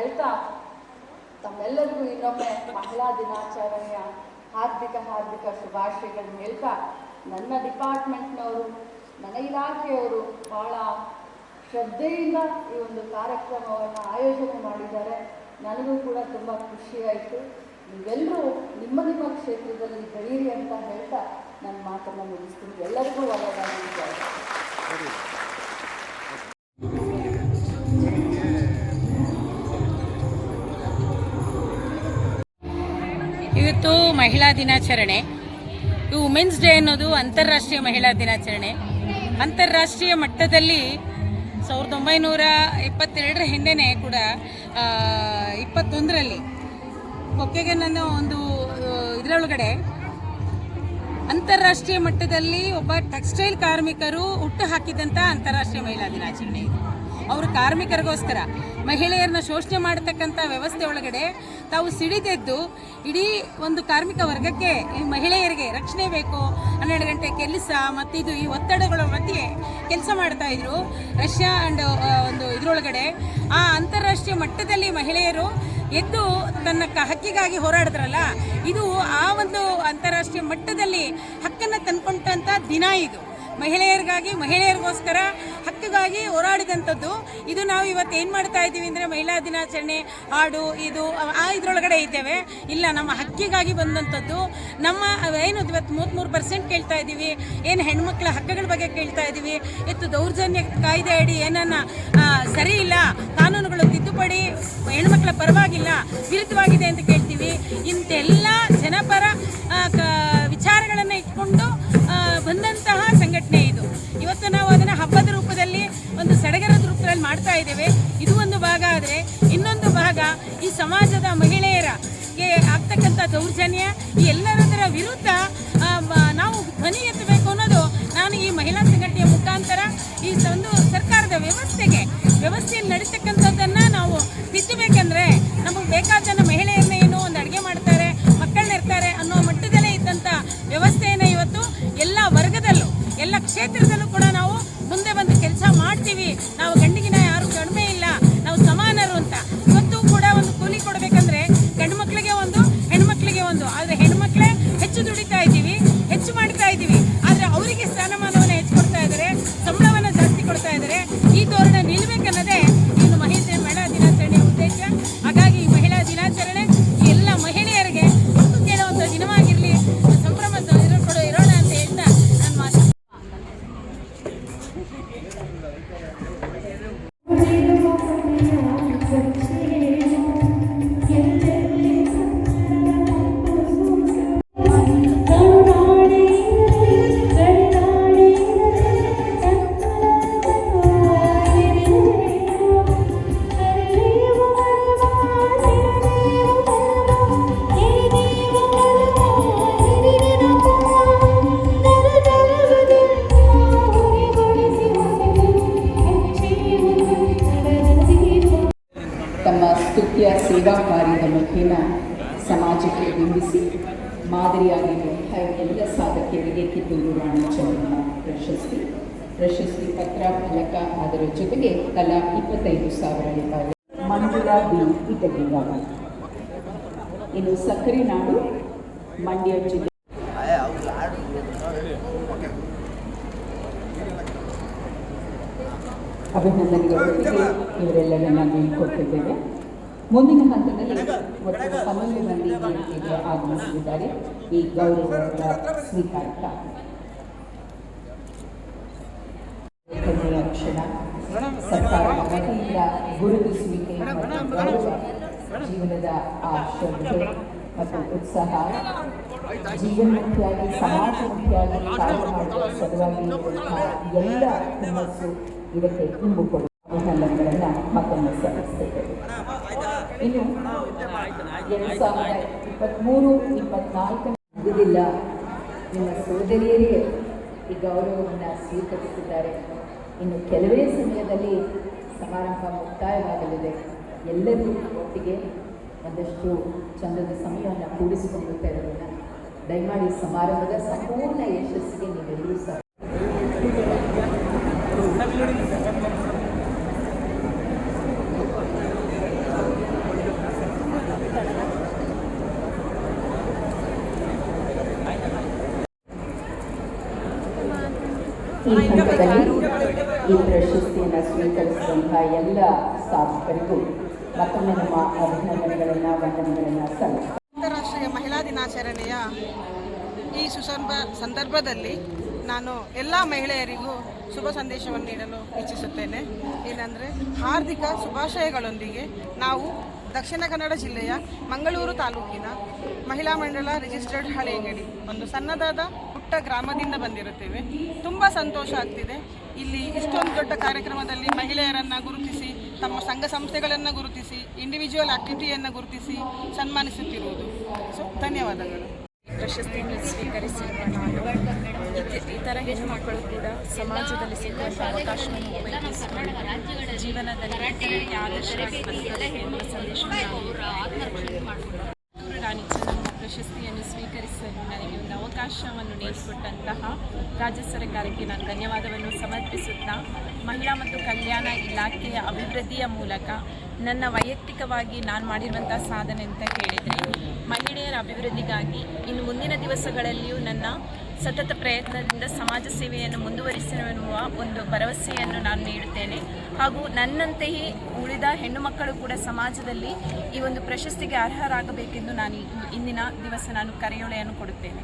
ಹೇಳ್ತಾ, ತಮ್ಮೆಲ್ಲರಿಗೂ ಇನ್ನೊಮ್ಮೆ ಮಹಿಳಾ ದಿನಾಚರಣೆಯ ಹಾರ್ದಿಕ ಹಾರ್ದಿಕ ಶುಭಾಶಯಗಳನ್ನ ಹೇಳ್ತಾ, ನನ್ನ ಡಿಪಾರ್ಟ್ಮೆಂಟ್ನವರು, ನನ್ನ ಇಲಾಖೆಯವರು ಬಹಳ ಶ್ರದ್ಧೆಯಿಂದ ಈ ಒಂದು ಕಾರ್ಯಕ್ರಮವನ್ನು ಆಯೋಜನೆ ಮಾಡಿದ್ದಾರೆ. ನನಗೂ ಕೂಡ ತುಂಬ ಖುಷಿಯಾಯಿತು. ನೀವೆಲ್ಲರೂ ನಿಮ್ಮ ನಿಮ್ಮ ಕ್ಷೇತ್ರದಲ್ಲಿ ಬೆಳೀರಿ ಅಂತ ಹೇಳ್ತಾ, ನನ್ನ ಮಾತನ್ನು ಮುಗಿಸ್ತೀನಿ. ಎಲ್ಲರಿಗೂ ಒಳ್ಳೆಯದಾಗಿ ಇವತ್ತು ಮಹಿಳಾ ದಿನಾಚರಣೆ. ಈ ವುಮೆನ್ಸ್ ಡೇ ಅನ್ನೋದು ಅಂತಾರಾಷ್ಟ್ರೀಯ ಮಹಿಳಾ ದಿನಾಚರಣೆ. ಅಂತಾರಾಷ್ಟ್ರೀಯ ಮಟ್ಟದಲ್ಲಿ ಸಾವಿರದ ಒಂಬೈನೂರ ಇಪ್ಪತ್ತೆರಡರ ಹಿಂದೆನೇ ಕೂಡ ಇಪ್ಪತ್ತೊಂದರಲ್ಲಿ ಕೊಕ್ಕೆಗೆ ನನ್ನ ಒಂದು ಇದರೊಳಗಡೆ ಅಂತಾರಾಷ್ಟ್ರೀಯ ಮಟ್ಟದಲ್ಲಿ ಒಬ್ಬ ಟೆಕ್ಸ್ಟೈಲ್ ಕಾರ್ಮಿಕರು ಹುಟ್ಟು ಹಾಕಿದಂಥ ಅಂತಾರಾಷ್ಟ್ರೀಯ ಮಹಿಳಾ ದಿನಾಚರಣೆ ಇದು. ಅವರು ಕಾರ್ಮಿಕರಿಗೋಸ್ಕರ ಮಹಿಳೆಯರನ್ನ ಶೋಷಣೆ ಮಾಡತಕ್ಕಂಥ ವ್ಯವಸ್ಥೆ ಒಳಗಡೆ ತಾವು ಸಿಡಿದೆದ್ದು ಇಡೀ ಒಂದು ಕಾರ್ಮಿಕ ವರ್ಗಕ್ಕೆ ಈ ಮಹಿಳೆಯರಿಗೆ ರಕ್ಷಣೆ ಬೇಕು, ಹನ್ನೆರಡು ಗಂಟೆ ಕೆಲಸ ಮತ್ತಿದು ಈ ಒತ್ತಡಗಳ ಮಧ್ಯೆ ಕೆಲಸ ಮಾಡ್ತಾ ಇದ್ರು. ರಷ್ಯಾ ಅಂಡ್ ಒಂದು ಇದರೊಳಗಡೆ ಆ ಅಂತಾರಾಷ್ಟ್ರೀಯ ಮಟ್ಟದಲ್ಲಿ ಮಹಿಳೆಯರು ಎದ್ದು ತನ್ನ ಹಕ್ಕಿಗಾಗಿ ಹೋರಾಡಿದ್ರಲ್ಲ, ಇದು ಆ ಒಂದು ಅಂತಾರಾಷ್ಟ್ರೀಯ ಮಟ್ಟದಲ್ಲಿ ಹಕ್ಕನ್ನು ತಂದ್ಕೊಂಡಂಥ ದಿನ ಇದು. ಮಹಿಳೆಯರಿಗಾಗಿ ಮಹಿಳೆಯರಿಗೋಸ್ಕರ ಹಕ್ಕಿಗಾಗಿ ಹೋರಾಡಿದಂಥದ್ದು. ಇದು ನಾವು ಇವತ್ತು ಏನು ಮಾಡ್ತಾ ಇದ್ದೀವಿ ಅಂದರೆ ಮಹಿಳಾ ದಿನಾಚರಣೆ, ಹಾಡು, ಇದು, ಆ ಇದರೊಳಗಡೆ ಇದ್ದೇವೆ. ಇಲ್ಲ, ನಮ್ಮ ಹಕ್ಕಿಗಾಗಿ ಬಂದಂಥದ್ದು. ನಮ್ಮ, ಏನು, ಇವತ್ತು ಮೂವತ್ತ್ಮೂರು ಪರ್ಸೆಂಟ್ ಕೇಳ್ತಾ ಇದ್ದೀವಿ. ಏನು ಹೆಣ್ಮಕ್ಳ ಹಕ್ಕುಗಳ ಬಗ್ಗೆ ಕೇಳ್ತಾ ಇದ್ದೀವಿ. ಇತ್ತು ದೌರ್ಜನ್ಯ ಕಾಯ್ದೆ ಅಡಿ ಏನನ್ನ ಸರಿ ಇಲ್ಲ, ಕಾನೂನುಗಳು ತಿದ್ದುಪಡಿ ಹೆಣ್ಮಕ್ಳ ಪರವಾಗಿಲ್ಲ, ವಿರುದ್ಧವಾಗಿದೆ ಅಂತ ಕೇಳ್ತೀವಿ. ಇಂತೆಲ್ಲ ಜನಪರ ವಿಚಾರಗಳನ್ನು ಇಟ್ಕೊಂಡು ಬಂದಂತಹ ಮಾಡ್ತಾ ಇದ್ದೇವೆ? ಇದು ಒಂದು ಭಾಗ ಆದರೆ ಇನ್ನೊಂದು ಭಾಗ ಈ ಸಮಾಜದ ಮಹಿಳೆಯರಗೆ ಆಗ್ತಕ್ಕಂಥ ದೌರ್ಜನ್ಯ, ಈ ಎಲ್ಲರದರ ವಿರುದ್ಧ ನಾವು ಧ್ವನಿ ಎತ್ತಬೇಕು ಅನ್ನೋದು ನಾನು ಈ ಮಹಿಳಾ ಸಂಘಟನೆಯ ಮುಖಾಂತರ ಈ ಒಂದು ಸರ್ಕಾರದ ವ್ಯವಸ್ಥೆಗೆ, ವ್ಯವಸ್ಥೆಯಲ್ಲಿ ನಡೀತಕ್ಕಂಥದ್ದನ್ನು ನಾವು ತಿದ್ದಬೇಕಂದ್ರೆ ನಮಗೆ ಬೇಕಾದ ಎಲ್ಲ ಸಾಧಕಿಯರಿಗೆ ಕಿತ್ತೂರು ರಾಣಿ ಚೆನ್ನಮ್ಮ ಪ್ರಶಸ್ತಿ. ಪ್ರಶಸ್ತಿ ಪತ್ರ, ಫಲಕ, ಅದರ ಜೊತೆಗೆ ತಲಾ ಇಪ್ಪತ್ತೈದು ಸಾವಿರ ರೂಪಾಯಿ. ಮಂಜುಳಾ ಬಿ ಇಟಗಿಗಾವ ಇನ್ನು ಸಕ್ಕರೆ ನಾಡು, ಮಂಡ್ಯ ಜಿಲ್ಲೆ. ಅಭಿನಂದನೆಗಳೊಂದಿಗೆ ಇವರೆಲ್ಲರನ್ನ ಬೀಳ್ಕೊಟ್ಟಿದ್ದೇವೆ ಮುಂದಿನ ಹಂತದಲ್ಲಿ ಒಟ್ಟು ಹನ್ನೊಂದು ಮಂದಿ ವೇದಿಕೆಗೆ ಆಗಮಿಸಲಿದ್ದಾರೆ ಈ ಗೌರವ ಸ್ವೀಕಾರಕ ಕ್ಷಣ ಸರ್ಕಾರದ ವತಿಯಿಂದ ಗುರುತಿಸುವಿಕೆ ಮತ್ತು ಗೌರವ ಜೀವನದ ಆ ಶ್ರದ್ಧೆ ಮತ್ತು ಉತ್ಸಾಹ ಜೀವನಮುಖಿಯಾಗಿ ಸಮಾಜಮುಖಿಯಾಗಿ ಕಾರ್ಯ ಮಾಡುವ ಸಲುವಾಗಿ ಎಲ್ಲ ಹುಮ್ಮಸ್ಸು ಇದಕ್ಕೆ ಇಂಬು ಕೊಡುವ ಅಭಿನಂದನೆಗಳನ್ನು ಮತ್ತೊಮ್ಮೆ ಸಲ್ಲಿಸ್ತೇವೆ. ಇನ್ನು, ಎರಡು ಸಾವಿರದ ಇಪ್ಪತ್ತ್ಮೂರು ನಿಮ್ಮ ಸೋದರಿಯರೇ ಈ ಗೌರವವನ್ನು ಸ್ವೀಕರಿಸಿದ್ದಾರೆ. ಇನ್ನು ಕೆಲವೇ ಸಮಯದಲ್ಲಿ ಸಮಾರಂಭ ಮುಕ್ತಾಯವಾಗಲಿದೆ. ಎಲ್ಲರಿಗೂ ಒಟ್ಟಿಗೆ ಒಂದಷ್ಟು ಚಂದದ ಸಮಯವನ್ನು ಕೂಡಿಸಿಕೊಂಡು ತೆರಳೋಣ. ದಯಮಾಡಿ ಸಮಾರಂಭದ ಸಂಪೂರ್ಣ ಯಶಸ್ಸಿಗೆ ನೀವೆಲ್ಲರೂ ಸಹ ಈ ಹಂತದಲ್ಲಿ ಈ ಪ್ರಶಸ್ತಿಯನ್ನು ಸ್ವೀಕರಿಸಿದಂತಹ ಎಲ್ಲ ಸಾಧಕರಿಗೂ ಮತ್ತೊಮ್ಮೆ ನಮ್ಮ ಅಭಿನಂದನೆಗಳನ್ನು ವಂದನೆಗಳನ್ನು ಸಲ್ಲಿಸ್ತಾರೆ ಅಂತಾರಾಷ್ಟ್ರೀಯ ಮಹಿಳಾ ದಿನಾಚರಣೆಯ ಈ ಸುಸಂಭ ಸಂದರ್ಭದಲ್ಲಿ ನಾನು ಎಲ್ಲ ಮಹಿಳೆಯರಿಗೂ ಶುಭ ಸಂದೇಶವನ್ನು ನೀಡಲು ಇಚ್ಛಿಸುತ್ತೇನೆ. ಏನಂದರೆ ಹಾರ್ದಿಕ ಶುಭಾಶಯಗಳೊಂದಿಗೆ ನಾವು ದಕ್ಷಿಣ ಕನ್ನಡ ಜಿಲ್ಲೆಯ ಮಂಗಳೂರು ತಾಲೂಕಿನ ಮಹಿಳಾ ಮಂಡಳ ರಿಜಿಸ್ಟರ್ಡ್ ಹಳೆಯಂಗಡಿ ಒಂದು ಸಣ್ಣದಾದ ಪುಟ್ಟ ಗ್ರಾಮದಿಂದ ಬಂದಿರುತ್ತೇವೆ. ತುಂಬ ಸಂತೋಷ ಆಗ್ತಿದೆ. ಇಲ್ಲಿ ಇಷ್ಟೊಂದು ದೊಡ್ಡ ಕಾರ್ಯಕ್ರಮದಲ್ಲಿ ಮಹಿಳೆಯರನ್ನು ಗುರುತಿಸಿ, ತಮ್ಮ ಸಂಘ ಸಂಸ್ಥೆಗಳನ್ನು ಗುರುತಿಸಿ ಇಂಡಿವಿಜುವಲ್ ಆಕ್ಟಿವಿಟಿಯನ್ನು ಗುರುತಿಸಿ ಸನ್ಮಾನಿಸುತ್ತಿರುವುದು. ಸೊ ಧನ್ಯವಾದಗಳು. ಪ್ರಶಸ್ತಿಯನ್ನು ಸ್ವೀಕರಿಸಿರುವ ನಾನು ಹೆಣ್ಣು ಮಕ್ಕಳು ಕೂಡ ಸಮಾಜದಲ್ಲಿ ಸಿಗುವಂಥ ಅವಕಾಶ ಜೀವನದಲ್ಲಿ ರಾಣಿ ಚೆನ್ನಮ್ಮ ಪ್ರಶಸ್ತಿಯನ್ನು ಸ್ವೀಕರಿಸಲು ನನಗೆ ಒಂದು ಅವಕಾಶವನ್ನು ನೀಡಿಕೊಟ್ಟಂತಹ ರಾಜ್ಯ ಸರ್ಕಾರಕ್ಕೆ ನಾನು ಧನ್ಯವಾದವನ್ನು ಸಮರ್ಪಿಸುತ್ತಾ, ಮಹಿಳಾ ಮತ್ತು ಕಲ್ಯಾಣ ಇಲಾಖೆಯ ಅಭಿವೃದ್ಧಿಯ ಮೂಲಕ ನನ್ನ ವೈಯಕ್ತಿಕವಾಗಿ ನಾನು ಮಾಡಿರುವಂಥ ಸಾಧನೆ ಅಂತ ಹೇಳಿದರೆ, ಮಹಿಳೆಯರ ಅಭಿವೃದ್ಧಿಗಾಗಿ ಇನ್ನು ಮುಂದಿನ ದಿವಸಗಳಲ್ಲಿಯೂ ನನ್ನ ಸತತ ಪ್ರಯತ್ನದಿಂದ ಸಮಾಜ ಸೇವೆಯನ್ನು ಮುಂದುವರಿಸಿರುವ ಒಂದು ಭರವಸೆಯನ್ನು ನಾನು ನೀಡುತ್ತೇನೆ. ಹಾಗೂ ನನ್ನಂತೆಯೇ ಉಳಿದ ಹೆಣ್ಣು ಮಕ್ಕಳು ಕೂಡ ಸಮಾಜದಲ್ಲಿ ಈ ಒಂದು ಪ್ರಶಸ್ತಿಗೆ ಅರ್ಹರಾಗಬೇಕೆಂದು ನಾನು ಇಂದಿನ ದಿವಸ ನಾನು ಕರೆಯೊಳೆಯನ್ನು ಕೊಡುತ್ತೇನೆ.